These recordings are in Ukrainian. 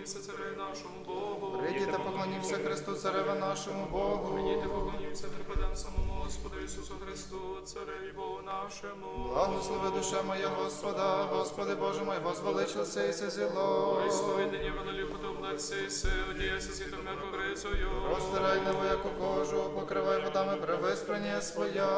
поклонімся цареві нашому Богу. Прийдіте, поклонімося Христу, цареве нашому Богу. Прийдіте, поклонімся припадем самому Господу Ісусу Христу, цареві Богу нашому. Благослови душа моя Господа, Господи Боже мой, возвеличився і зіло. Ой, сповідання велелюбу до облексиси, одіяся світом м'якорицею. Розтирай на вояку кожу, покривай водами превиспрення своя.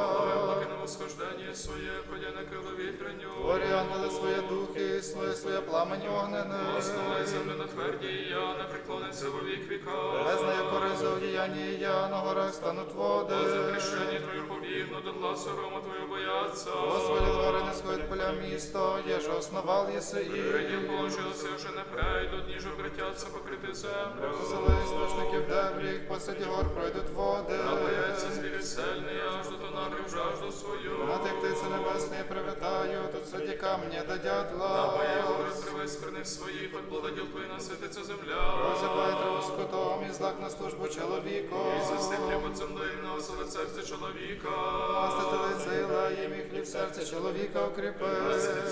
Облаки на восхождення своє, ходя на крило вітреню. Творі ангели своє духи, своє своє пламені огнене. Основай землю на тверді, і я не преклониться во вік віка. Без неякори одіяння я на горах стануть води. Запрещення Твою побігну, до дла сорома Твою бояться. Господи, двори не сходять поля місто, є ж основал єси і. Приділ положився, вже не прийдуть, ніж обратяться покрити землю. Посели істочників дебріх, посеред гор пройдуть води. Напоється звірі сильний, аж до тонарив жажду свою. На тих птиці небесні привітаю, тут среди камня до дятла. Напоє гори трави скверних своїх, от благоділ Твої насититься земля. Розібай траву скотом і злак на службу чоловіку. І застиг хліб от землею, на оселе серце чоловіка. Мастити лице і лаєм і хліб серце чоловіка укріпи.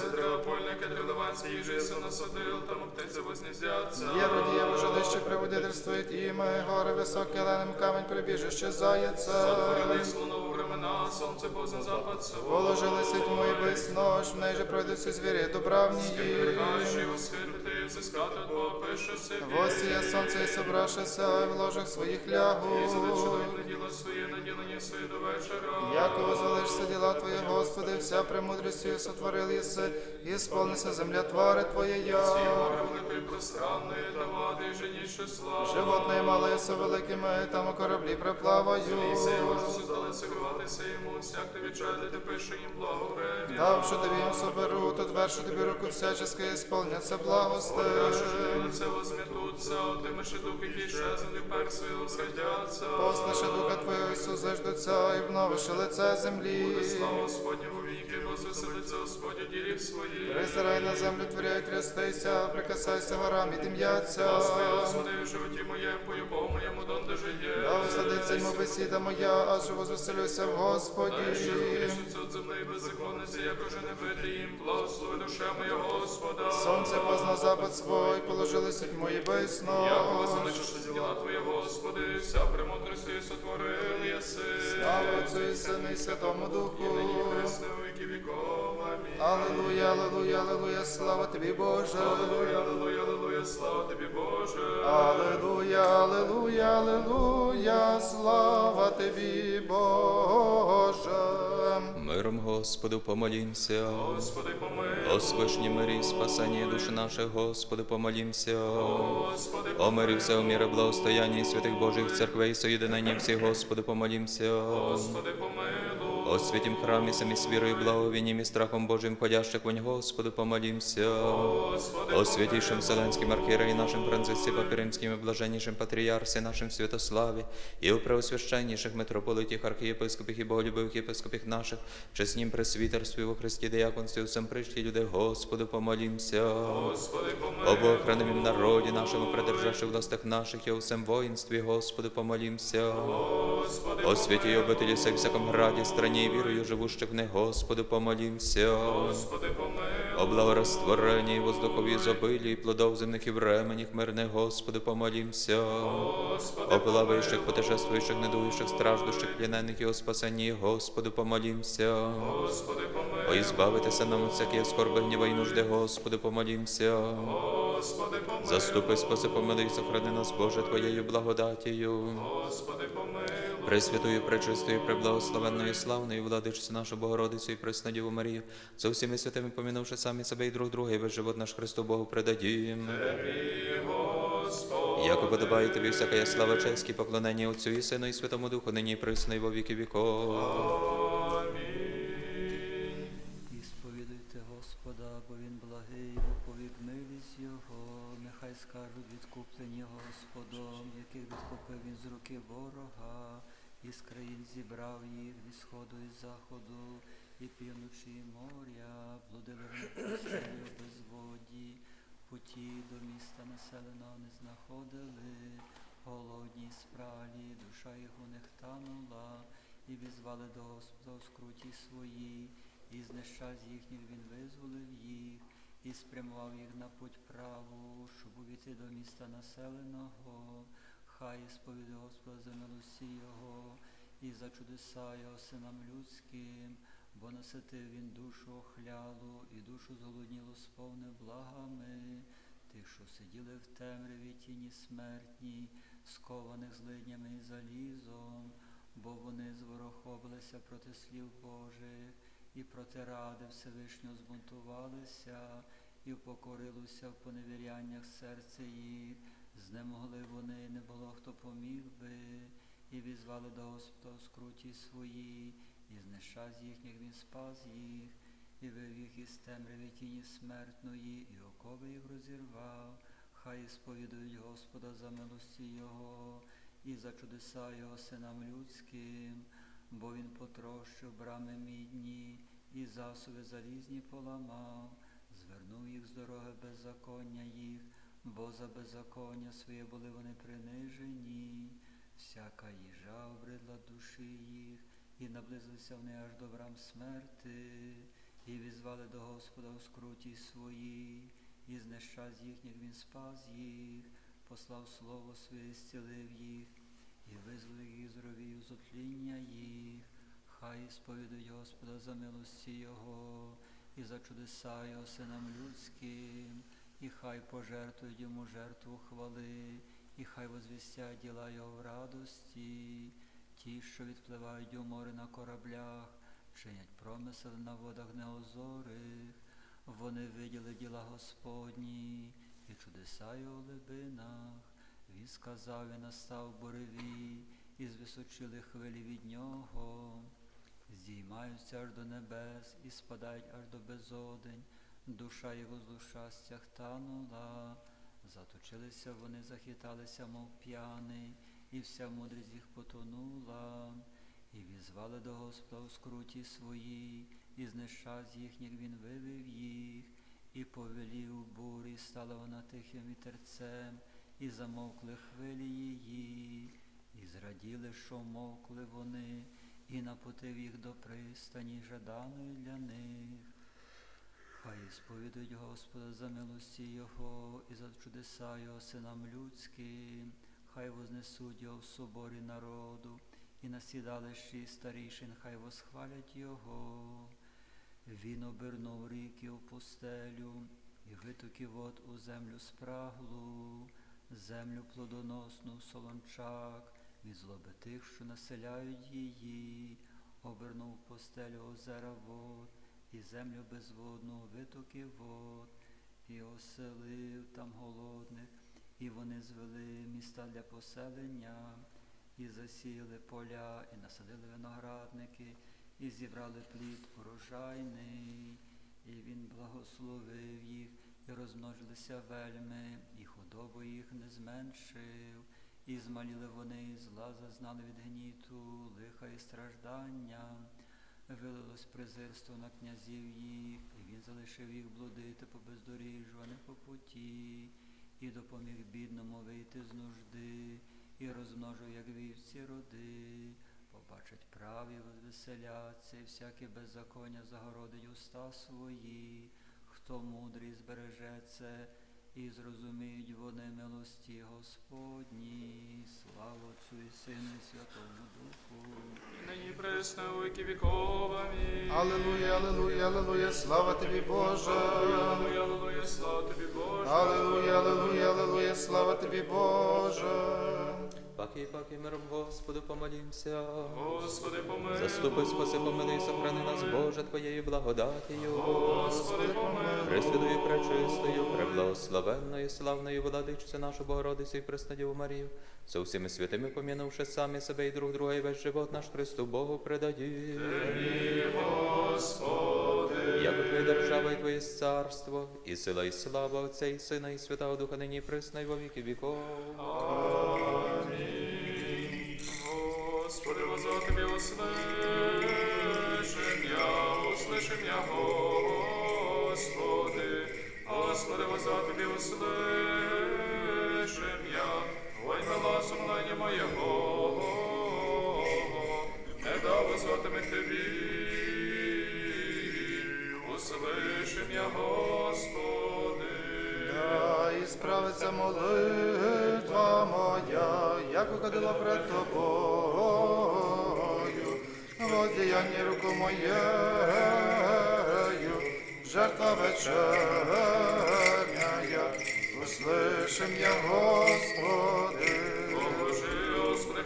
Це тривопольники, древлеванці, їжі си насадил, там птиці возніздяться. Є водіє в жилище приводительствует іме, гори високі, ленем камінь прибіжище заяця. Сотворили слонову времена, сонце позна запад село. Положили сітьму і весь нож, в неї же пройдуть всі звірі добравні. Кращий восхирти, взискати Бога пише собі. Восіє сонце і собрашися, і в ложах своїх лягу. І задачує на діло своє, наділені свої до вечора. Яко возвеличся діла Твої, Господи, вся премудрістю сотворил єси, і сповнися земля твари Твоєя. Ці море великої пространної, та води, і женіть числа. Животне мале со великими, там у кораблі приплаваю. І согріватися йому, всяк тобі чадити, пише їм благоврем'я. Давши тобі їм соберу, тут вершу тобі руку всячески, ісполняться благости. Краще ж тобі лице возм'ятуться, отимеши духи ті щезнуть, пер свої восхотяться. Послаше духа Твого Ісуса ждуться, і вновиши лице землі. Слава Господня у віки, возвеселиться Господь у ділі своїх. Призирай на землю, творяй, трястися, прикасайся горам і дим'яться. Господи, в животі моєму, моєму, донде висадиться йому бесіда моя, аж возвеселюся в Господі. Що от земної беззаконниці, як уже не бити їм, благослови душа моя Господа. Сонце позна запад свой, положили сіть мої висно. Яко возвеличиш діла Твої, Господи, вся премудрість Твої сотворили єси. Слава Отцю і Сину і Святому Духу. Нині пресне віки віков. Амінь. Аллилуйя, аллилуйя, аллилуйя, слава тобі, Боже. Аллилуйя, аллилуйя, аллилуйя, слава тобі, Боже. Слава тобі, Боже. Миром Господу помолімся. Господи, помилуй. О мирі спасання душі наших, Господи, помолімся. Господи, О мирі все у міре, благостоянні святих Божих церквей, соєдинанні всіх, Господи, помолімся. Господи, помилуй. О святім храмі самі з вірою, благовінням і страхом Божим ходящих вонь, Господу помолімся. О святійшим Вселенським архієреї нашим Францисці Папіринським і блаженнішим патріарсі нашим Святославі, і у преосвященніших митрополитіх, архієпископів і боголюбивих єпископів наших, чеснім пресвітерстві у Христі дияконстві, усім прийшті люди, Господу помолімся. Господи, помилуй. О Богохранимім народі нашому, придержавши властях наших, і у всем воїнстві, Господу помолімся. О святій обителі всяком граді, страні, і вірою живущих в них, Господу помолімся. Господи, помилуй. О благорастворенні, воздухові зобилі, плодов земних і временіх мирних, Господи, помолімся. Господи, О плаваючих, путешествуючих, недуючих, страждущих, плінених і о спасенні, Господу, помолімся. Господи, помилуй. О, ізбавитися нам от всякої скорби, гніва і нужди, Господи, помолімся. Господи, помилуй. Заступи, спаси, помилуй, сохрани нас, Боже, Твоєю благодатію. Господи. Пресвятою, пречистою, преблагословенною, славною, владичцю нашу Богородицю і Преснодіву Марію, за всіми святими помінувши самі себе і друг друга, і весь живот наш Христу Богу предадім. Яко подобає тобі всяка слава, честь і поклонення Отцю і Сину і Святому Духу, нині присно, і во віки віков. І сповідуйте Господа, бо Він благий, бо повік Його, нехай скажуть відкуплені Господом, яких відкупив він з руки ворога, і з країн зібрав їх від сходу і заходу, і півночі моря, блудили вони по пустелі в безводі, путі до міста населеного не знаходили, голодні спралі, душа їх у них і візвали до Господа у скруті свої, і з нещасть їхніх він визволив їх, і спрямував їх на путь праву, щоб у війти до міста населеного, хай сповіди Господа за милості Його і за чудеса Його синам людським, бо наситив він душу охлялу і душу зголоднілу сповнив благами тих, що сиділи в темряві тіні смертній, скованих злиднями і залізом, бо вони зворохобилися проти слів Божих і проти ради Всевишнього збунтувалися і впокорилося в поневіряннях серце їх, знемогли вони, не було хто поміг би, і візвали до Господа скруті свої, і з нещасть їхніх він спас їх, і вивів їх із темряви тіні смертної, і окови їх розірвав, хай сповідують Господа за милості Його і за чудеса Його синам людським, бо він потрощив брами мідні і засови залізні поламав, звернув їх з дороги беззаконня їх, бо за беззаконня своє були вони принижені, всяка їжа обридла душі їх, і наблизилися вони аж до брам смерти, і візвали до Господа у скруті свої, і з нещасть їхніх він спас їх, послав слово своє, зцілив їх, і визволив їх з ровію зотління їх. Хай сповідують Господа за милості Його і за чудеса Його синам людським, і хай пожертвують йому жертву хвали, і хай возвістять діла Його в радості, ті, що відпливають у море на кораблях, чинять промисел на водах неозорих, вони виділи діла Господні і чудеса Його глибинах. Він сказав і настав буревій, і звисочили хвилі від нього, здіймаються аж до небес і спадають аж до безодень, душа його з лушастях танула, заточилися вони, захиталися, мов п'яний, і вся мудрість їх потонула, і візвали до Господа у скруті своїй, і з нещасть їхніх він вивів їх, і повелів бурі, стала вона тихим вітерцем, і замовкли хвилі її, і зраділи, що мовкли вони, і напутив їх до пристані жаданої для них. Хай сповідують Господа за милості Його і за чудеса Його синам людським, хай вознесуть Його в соборі народу, і на сідалищі старішин. Хай восхвалять Його. Він обернув ріки у пустелю, і витоки вод у землю спраглу, землю плодоносну солончак, від злоби тих, що населяють її, обернув постелю озера вод, і землю безводну витоки вод, і оселив там голодних, і вони звели міста для поселення, і засіяли поля, і насадили виноградники, і зібрали плід урожайний, і він благословив їх, і розмножилися вельми, і худобу їх не зменшив, і змаліли вони, і зла зазнали від гніту, лиха і страждання. Вилилось презирство на князів їх, і він залишив їх блудити по бездоріжжю, а не по путі, і допоміг бідному вийти з нужди, і розмножив, як вівці роди. Побачать праві, возвеселяться, і всяке беззаконня загородить уста свої, хто мудрий збереже це, і зрозуміють вони милості Господні, слава Отцю і Сину, і Святому Духу. Нині пресне у віки віковами. Аллилуйя, аллилуйя, аллилуйя, слава тобі, Боже. Аллилуйя, аллилуйя, слава тобі, Боже. Аллилуйя, аллилуйя, аллилуйя, слава тобі, Боже. Паки, паки, миром Господу помолімся. Господи, помилуй. Заступи, спаси, помилуй, сохрани нас, Боже, Твоєю благодатію. Господи, помилуй. Пресвятою, пречистою, преблагословенною, славною владичцю нашу Богородицю і Преснодіву Марію, со всіми святими помінувши самі себе і друг друга, і весь живот наш Христу Богу предаді. Яко Твоя держава і Твоє царство, і сила, і слава Отця, і Сина, і Святого Духа, нині і присно, і во віки віков. Господи, возо Тобі услышим я, услышим я, Господи. Господи, возо Тобі услышим я, Ой, мила сумлення моєго, не да возватиме Тобі. Услышим я, Господи. Да, і справиться молитва моя, як угодила пред тобою, водіяння руку моєю, жертва вечерня, услышим. Положи,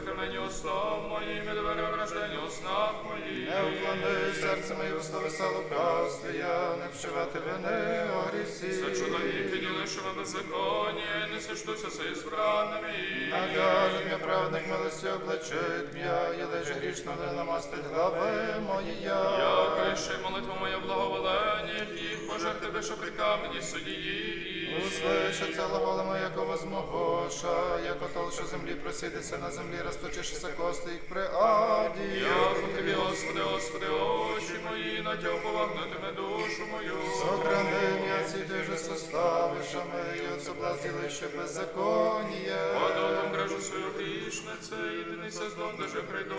Хранені уснах моїм, і двері враждені уснах моїм. Не вклони серце моє уста весело правстві, я не вшивати вини о грісі. За чоловіки ділишимо беззаконня, і не сиштуся з ізбраними. Накажет мя праведник милості облечить м'я, і лежи грішно не намастить глави мої я. Я криши молитва моя благоволення, їх пожерти більше при камені судії. Услышаться глаголами, як возмогоша, як отол, що землі просидиться на землі, розточишися кости їх при аді. Яко тобі, Господи, Господи, очі мої, на тя повагнутиме душу мою. Сохрани м'я ці ти же составишами, і от соблазні лише беззаконіє. Подобом гражу свою грішнице, єдиниця з дом, даже прийду.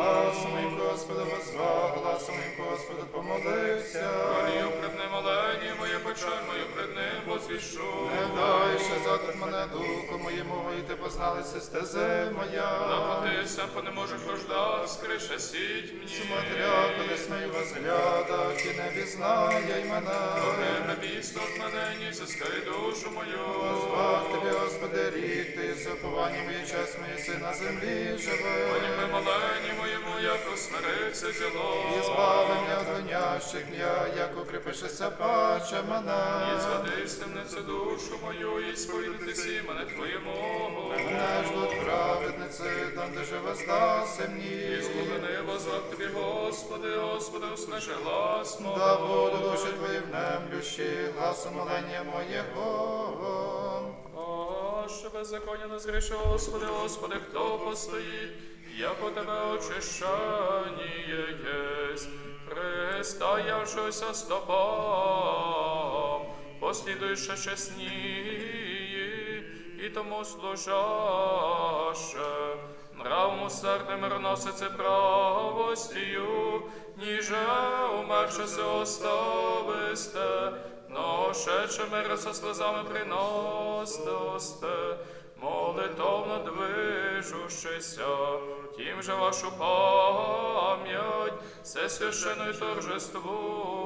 Господу возва, гласом моїм Господу помолився. Горію пред ним олені, моє печаль мою пред ним возвішу. Не дай ще задать мене духу моєму, і ти позналися стези моя. Напотися, по не можу хожда, скрише сіть мені. Смотря, коли смію возглядах, і не візнає й мене. Время місто от мене, ні зискай душу мою. Звах тобі, Господи, рік, ти соповані моє час, мої си на землі живе. Поніми малені моєму, як усмирився зіло. І мене від я, як укріпишеся паче мене. І згоди стемнице душу мою, і сповідати сі мене твоєму. Мене ждуть праведниці, там, де живе здаси І мені. згодини возвав тобі, Господи, Господи, услыши глас мого. Да буду душі твої внемлющі, гласом молення моєго. О, що беззаконня не згріши, Господи, Господи, хто постоїть, як у тебе очищання єсть, пристоявшися стопам, послідуючи чесні, і тому служаше, нрав усердним мирносице правостію, ніже умерше се остависте, Ношече мир со слезами приносите, молитовно движущися, тим же вашу пам'ять все священною торжествує.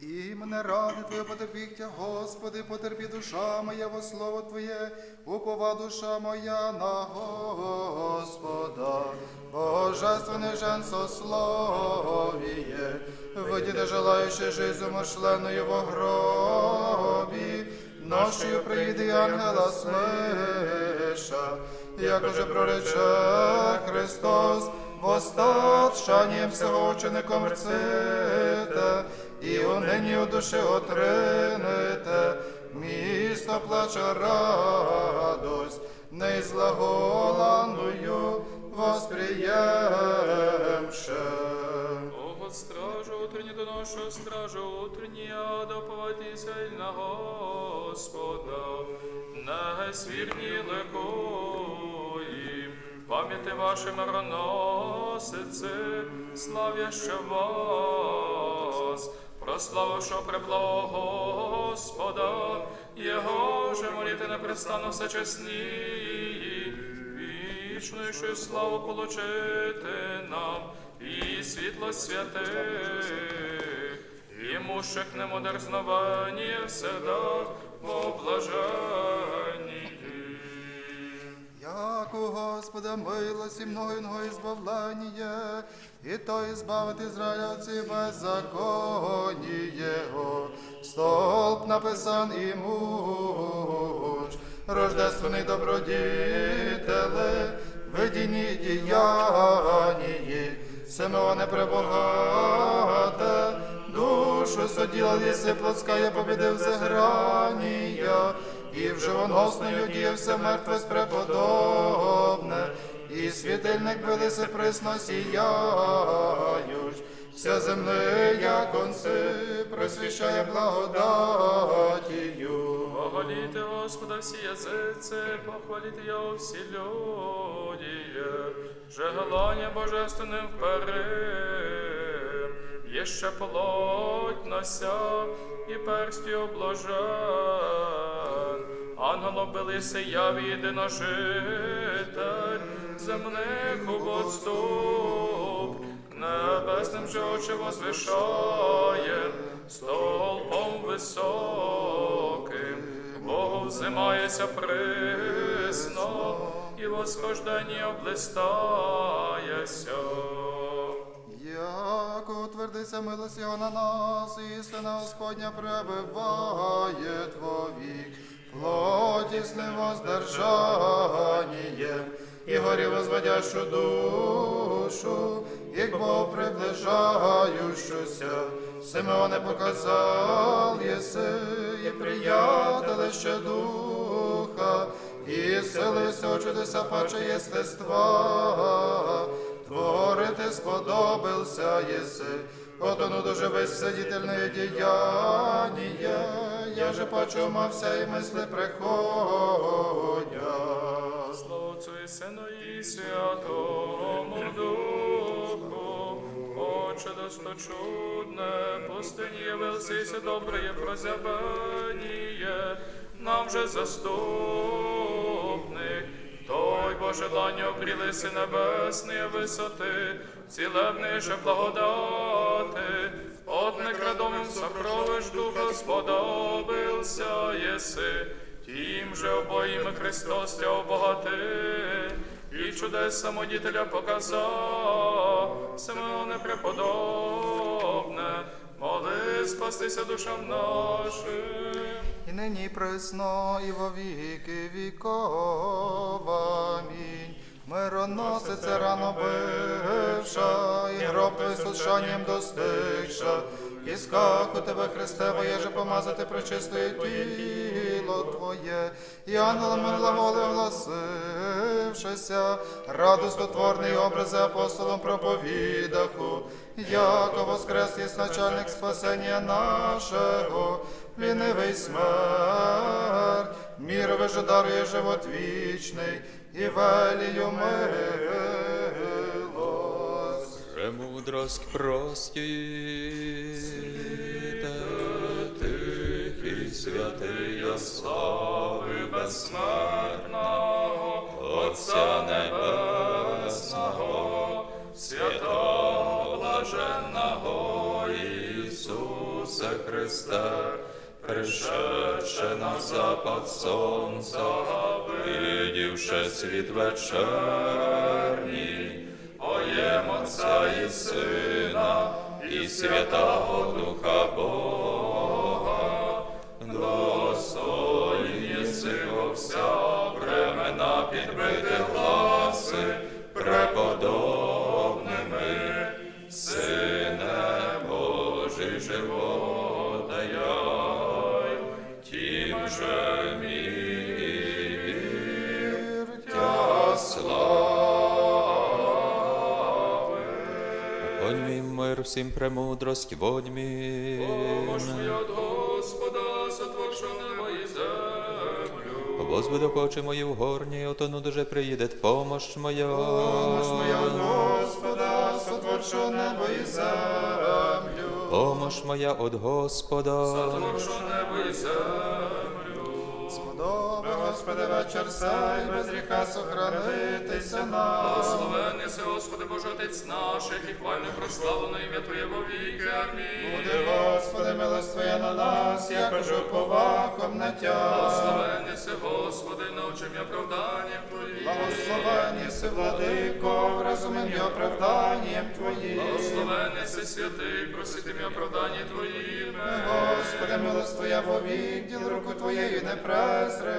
І мене ради Твоє потерпіття, Господи, потерпі душа моя во слово Твоє, упова душа моя на Господа, Божественний жен сословіє, видіде желаючи жизнь умершленою во гробі, ношою приїде ангела слиша, як уже прорече Христос, Восстатшанням всього учеником рците, і у нині у душі отринете, місто плаче радость, не злаголаною восприємше. О, стражу утренні доношу, стражу утренні, а доповайтеся й на Господа, не свірні лекої, пам'яти ваші мироносиці, славяще вас, прославивши преблого Господа, Його же моліти все чесні, вічною славу получити нам і світло святих, імущих немодерзновані всегда по блаженні. Як у Господа милості многого збавлення, і то ізбавити Ізраїльці беззаконні Його. Столб написан і муж, рождественний добродітеле, видінні діянії, Симеоне пребогате, душу соділа ліси плоскає, побідив загранія, і в живоносною діє все мертве преподобне, і світильник билися присно сіяють, вся земля, як конці, просвіщає благодатію. Похвалите Господа всі язиці, похвалите Його всі люди, желання божественним вперед. Єще плоть нося і персті обложен. Ангелом билися я єдиножитель, земних убодступ, небесним же очі возвишає, столпом Богу взимається присно, і восхождені облистаєся. Як утвердиться милость Його на нас, істина Господня пребиває Твовік, плоті з ним воздержанієм, і горі возводящу душу, як Бог приближающуся, Симеоне показав єси, і приятеле ще духа, і сили сього чудеса паче єстества, Творити сподобився єси, отону дуже весь вседітельне діяння, я же почумався і мисли приходять. Слава Отцю і Сину і Святому Духу, Отче досточудне, пустині явився добре прозябаніє, нам же заступник. Той пожелання обрілися небесні висоти, цілебний же благодати, от некрадомим сокровищ Духа сподобився єси, тим же обоїми Христос тя обогати, і чудес самодітеля показав, Симеоне преподобне, моли спастися душам нашим. І нині присно, і во віки віков. Амінь. Мироносиця рано бивша, і гроб твій слушанням достигша. І скаку тебе, Христе, воєже помазати пречистої тіло Твоє, і ангелами глаголи огласившися, радостотворний образи апостолом проповідаху, яко воскрес єсть начальник спасення нашого, лінивий смерть, мірове же дарує живот вічний, і велію милость. Премудрость тихий святий слави безсмертного, Отця Небесного, святого блаженного Ісуса Христа, пришедше на запад сонця, видівши світ вечерній, Поєм Отця і Сина, і Святого Духа Бога, всім премудрость, вонь мій. Помощ от Господа, сотворши небо і землю. Господи, хоче мої в горні, отону дуже приїде помощ моя. Помощ моя Господа, сотворчу небо і землю. Помощ моя от Господа. Сотворши небо і землю. Господи, вечір сей, без гріха сохранитися нам. Благословенний си, Господи, Боже Отець наших, і хвально прославлено ім'я Твоє во віки. Амінь. Буде, Господи, милость Твоя на нас, я кажу повахом на Тя. Благословенний си, Господи, научи я оправданням Твоїм. Благословені си, владико, розумим і оправданням Твоїм. Благословенний си, святий, просити мій оправдання Твоїм. Господи, милость Твоя вовік, діл руку Твоєю не Тобі презри.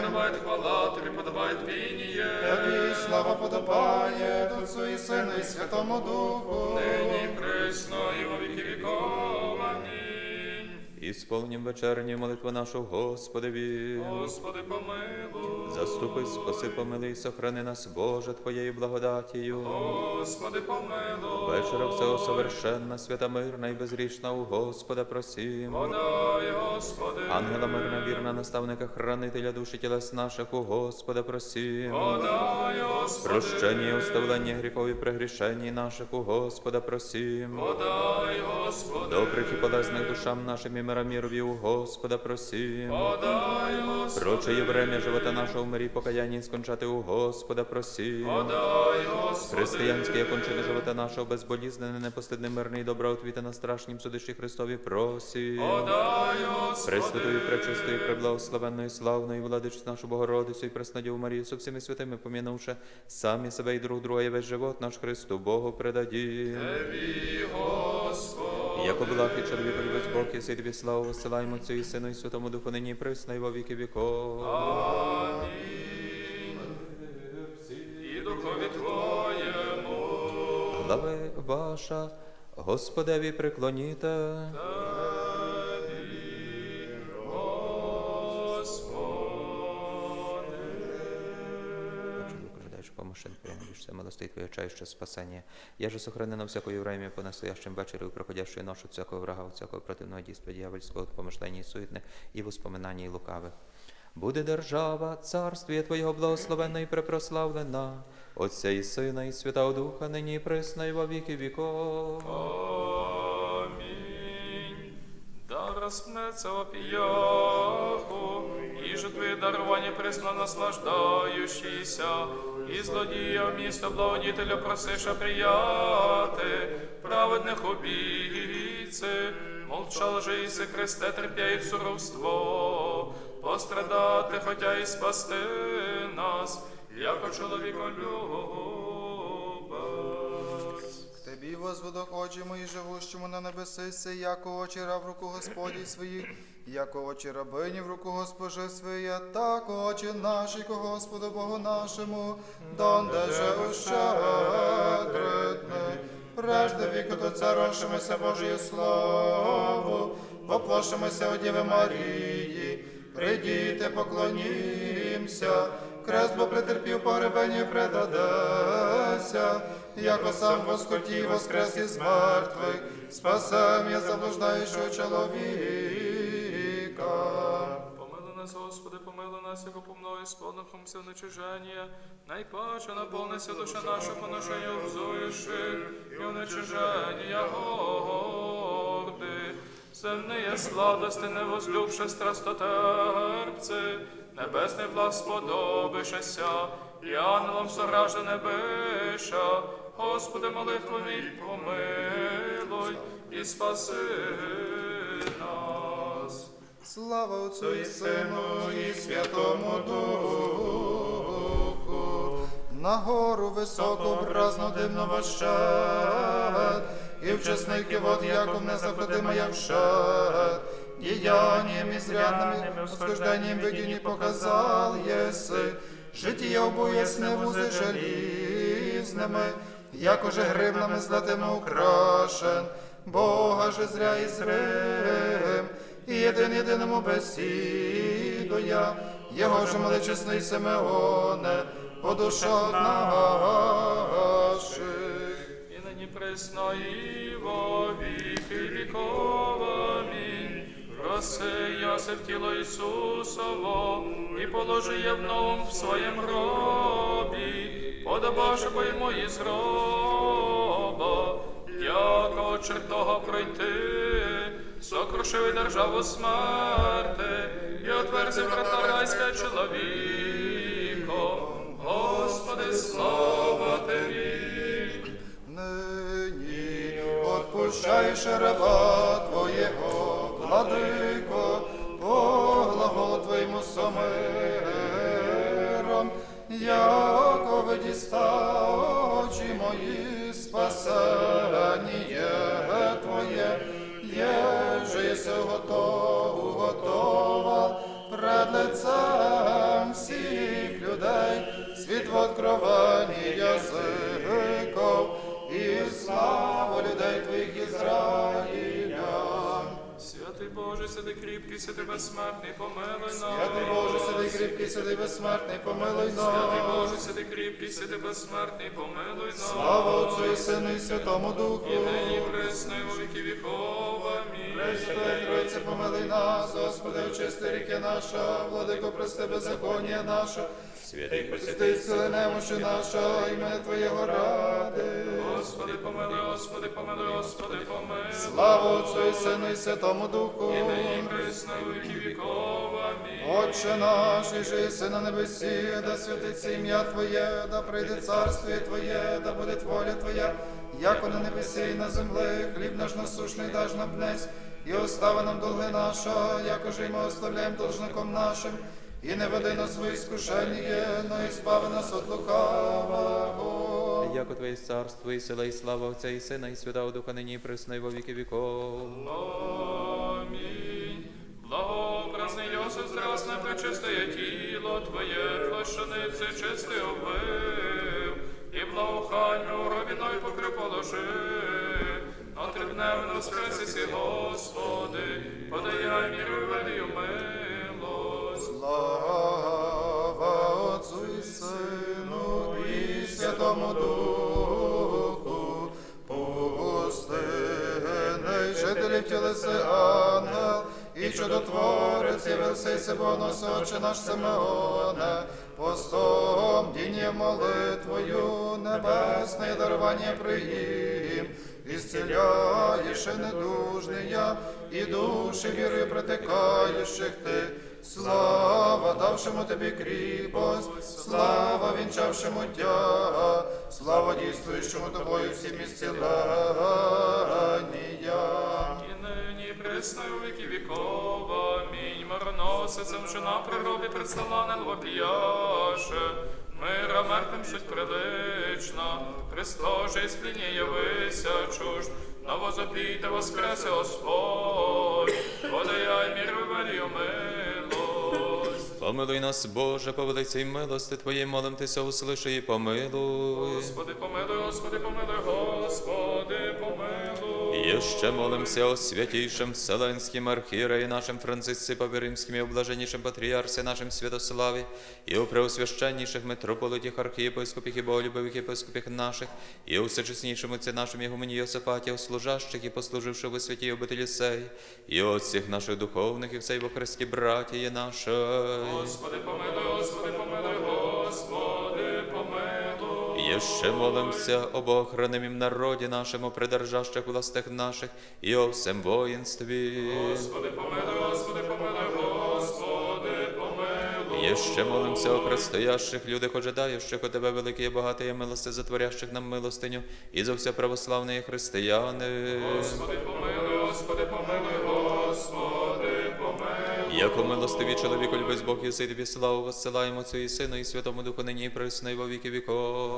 подобає хвала, тобі подобає твініє. Тобі слава подобає, Отцу і Сину і Святому Духу. Амінь. Ісполнім вечерню молитву нашу Господеві. Господи, помилуй. Заступи, спаси, помилуй, сохрани нас, Боже, Твоєю благодатію. Господи, помилуй. Вечора всього совершенна, свята мирна і безрічна у Господа просім. Подай, Господи. Ангела мирна, вірна, наставника, хранителя душі тілес наших, у Господа просім. Подай, Господи. Прощення і оставлення гріхов і прегрішень наших, у Господа просім. Подай, Господи. Добрих і полезних душам нашим і миромірові, у Господа. Проче время живота нашого в мирі покаянні скончати у Господа просім. Християнське кончини живота нашого безболізнене, непостидне, мирне і добро отвіти на страшнім судищі Христові Господи. Пресвятою, пречистою, преблагословенною, славною, владичцю нашу Богородицю і Преснодіву Марію, со всіми святими помінувши самі себе і друг друга, і весь живот наш Христу Богу предадім. Яко була і чоловік любець Бог, і сей тобі славу висилаємо Цю і Сину і Святому Духу, нині присна, і во віки віков. Амінь. І духові Твоєму. Глави ваша, Господеві приклоніте. Приемлешься милостей Твоя чаще спасение. Я же сохранена всякое время по настоящем вечере, и проходящую ночь всякого врага, всякого противного дійства дьявольського, от помышлений суетных і воспоминаний лукавих. Буде держава, царствіє Твоєго благословенна і препрославлена, Отця і Сина, і Святого Духа, нині і присно, і во віки віков. Амінь. Да розпнеться і твої дарування присно наслаждаючися, і злодія місто благодітеля просиша прияти, праведних обійці, молчал же іси Христе, терпя і суровство, пострадати, хотя і спасти нас, яко чоловіко Тебі, Господу, хочемо і живущому на небеси, яко очі раб в руку Господі своїх, яко очі рабині в руку Госпожи своє, так очі наші ко Господу Богу нашому, донде же ущедритне. Прежде віку до царошимося Божою славу, поплошимося у Діви Марії, прийдіте, поклонімся, Крест бо претерпів погребення предадеся, яко сам восхотів воскрес із мертвих, спасем я заблуждаючого чоловіка. Нас, Господи, помилуй нас, яко помною сповнихомся в нечиження. Найпаче наповнися душа наша поношення обзуюши, і в нечиження горди. Земные сладости не возлюбше страстотерпці, небесний благ сподобишеся, і ангелом соражене биша. Господи, молитву мій помилуй і спаси. Слава Отцю і Сину і Святому Духу, на гору високу бразну дивно вощет, і в чесники вод Яков не заходима я вшет, діянням і зрядними восхожденням видінні показал єси, життя обоясне вузи желізними, якоже гривнами златими украшен, Бога же зря і зрим, і єдин єдиному бесідуя, його ж величесний Симеоне, по душах наших. і нині присно, і во віки віков. Амінь. Проси Йосиф тіло Ісусово, і положи є в новом в своєм гробі, подобавши бо йому із гроба, яко чертога пройти, сокрушив державу смерти, і отверзив врата райська чоловіко. Господи, слава Тобі! Нині отпущаєш раба Твоєго, владико, по глаголу Твоєму самиром, яко видіста очі мої Твоє, єже єси готову, готова пред лицем всіх людей, світ в откровенні язиков і славу людей Твоїх Ізраїля. Святий Боже, сиди кріпкий, сиди безсмертний, помилуй нас. Святий Боже, сиди кріпкий, сиди безсмертний, помилуй нас. Святий. Боже, сиди кріпкий, сиди безсмертний, помилуй нас. Слава Отцю і Сину і Святому Духу. І нині присно, і во віки віков. Амінь. Пресвятої Тройці, помилуй нас, Господи, очисти ріки наша, владико, прости беззаконня наша, Святий Прости, сили немощі наша, ім'я Твоєго ради. Господи, помилуй, Господи, помилуй, Господи, помилуй. Слава Отцю і Сину і Святому Духу. І нині присно і віки віков. Амінь. Отче наш, і жиси на небесі, да святиться ім'я Твоє, да прийде царствіє Твоє, да буде воля Твоя, як на небесі і на землі, хліб наш насушний даж нам днес, і остави нам долги наша, як уже й ми оставляємо должником нашим, і не веди нас в іскушення, но і збави нас от лукавого. Яко Твоє царство і сила, і слава Отця і Сина, і Святого Духа нині і присно, і во віки віков. Амінь. Благообразний Йосиф, здрасне пречистає тіло Твоє, плащаниці чисти обвив, і благохань у робіною покри положи. На тридневно воскресися, Господи, подаяй міру велію милость. Слава Отцу і Сину і Святому Духу, пусти, не жителів тілеси ангел, і чудотворець явився Сибонос, Отче наш Симеоне, постом дінє молитвою, небесне дарування приїм, ісціляєш і недужний я, і душі віри притикаючих ти. Слава давшому тобі кріпость, слава вінчавшому тя, слава дійствуючому тобою всім ісцілення. І нині присно і у віки віков. Амінь. Мироносицем, що на приробі представлена лвопіяше, мира мертвим суть прилична, Христоже, із пліні явися чуж, на возопійте воскресе Господь, подаяй міру велію милость. Помилуй нас, Боже, по великій милости Твоїй, молим Тися, услиши і помилуй. Господи, помилуй, Господи, помилуй, Господи, помилуй. Ще молимся о святійшим Вселенським архієреї нашим Францисці Паперимським і облаженнішим патріарсі нашим Святославі, і у преосвященніших митрополитіх архієпископіх і боголюбивих єпископіх наших, і у всечеснішому це нашим Єгумені Йосифаті, у служащих і послуживши у святій обителі сей, і от всіх наших духовних і всей во Христі братії нашої. Господи, помилуй, Господи, помилуй, Господи, помилуй. Ще молимся об охранимім народі нашому, придержащих властях наших, і о всем воїнстві. Господи, помилуй, Господи, помилуй, Господи, помилуй. І ще молимся о предстоящих людях, ожидаючих у Тебе великі і багаті і милости, затворящих нам милостиню, і за все православні християни. Господи, помилуй, Господи, помилуй, Господи, помилуй. Яко милостиві чоловіку любить Бог і тобі славу воссилаємо Отцю і Сину, і Святому Духу нині і присно, і во віки віков.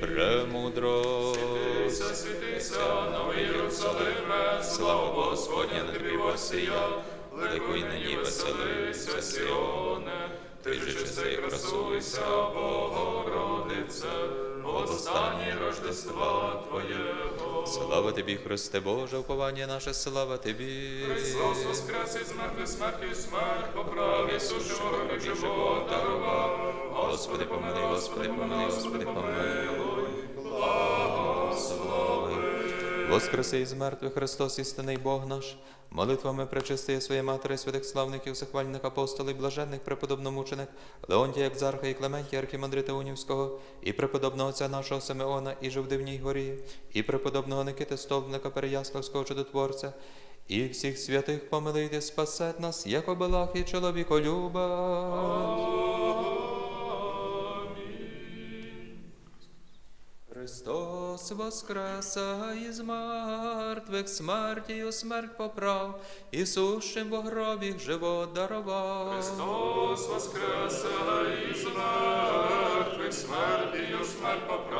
Премудро. Святися, святися, новий Єрусалиме, слава Господня на тобі восія, ликуй нині веселися, Сіоне, ти же чистий красуйся, Богородице, останній Рождества Твоєго. Слава тобі, Христе Боже, уповання наше, слава тобі. Христос воскрес із мертвих смертю смерть, поправ сушого живого живота дарував. Господи, помилуй, Господи, помилуй, Господи, помилуй. Воскреси із мертвих Христос, істинний Бог наш, молитвами пречистиє своє матері, святих славників, захвальних апостолів, блаженних преподобномучених, Леонтія Екзарха і Клементія Архімандрита Унівського, і преподобного отця нашого Симеона, і Живдивній горі, і преподобного Никити Стовбника Переяславського чудотворця, і всіх святих помилуйте, спасет нас, як обелах і чоловіколюба. Христос воскреса із мертвих, смертію смерть поправ, і сущим в гробі живот дарував. Христос воскреса із мертвих смертію смерть поправ,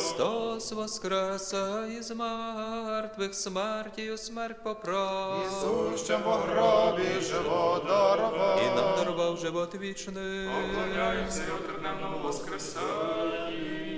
Христос воскреса із мертвих, смертію смерть поправ. Ісущем по гробі живо дарував. І нам дарував живот вічний. Поклоняємося й у тридневному воскресенні.